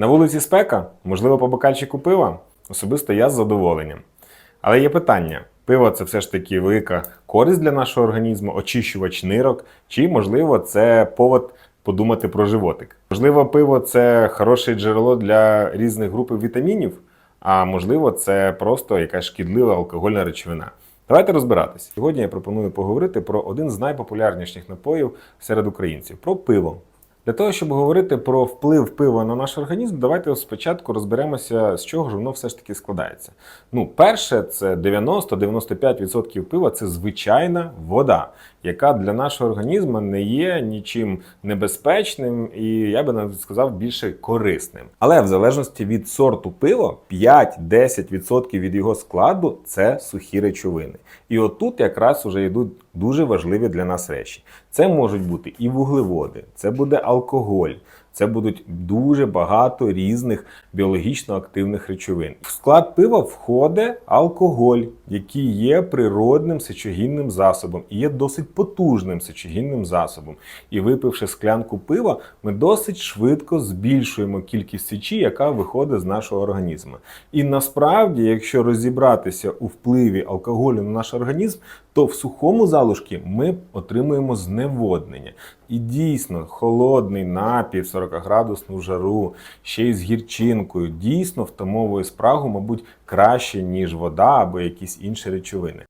На вулиці спека, можливо, по бокальчику пива? Особисто я з задоволенням. Але є питання: пиво це все ж таки велика користь для нашого організму, очищувач нирок, чи, можливо, це повод подумати про животик. Можливо, пиво це хороше джерело для різних груп вітамінів, а можливо, це просто якась шкідлива алкогольна речовина. Давайте розбиратись. Сьогодні я пропоную поговорити про один з найпопулярніших напоїв серед українців про пиво. Для того, щоб говорити про вплив пива на наш організм, давайте спочатку розберемося, з чого ж воно все ж таки складається. Ну, перше, це 90-95% пива це звичайна вода, яка для нашого організму не є нічим небезпечним і я би навіть сказав більше корисним. Але в залежності від сорту пива, 5-10% від його складу це сухі речовини. І отут якраз уже йдуть дуже важливі для нас речі. Це можуть бути і вуглеводи, це буде алкоголь, це будуть дуже багато різних біологічно активних речовин. В склад пива входить алкоголь, який є природним сечогінним засобом і є досить потужним сечогінним засобом. І випивши склянку пива, ми досить швидко збільшуємо кількість сечі, яка виходить з нашого організму. І насправді, якщо розібратися у впливі алкоголю на наш організм, то в сухому залишку ми отримуємо зневоднення. І дійсно, холодний напій 40-градусну жару, ще й з гірчинкою, дійсно втамовує спрагу, мабуть, краще, ніж вода або якісь інші речовини.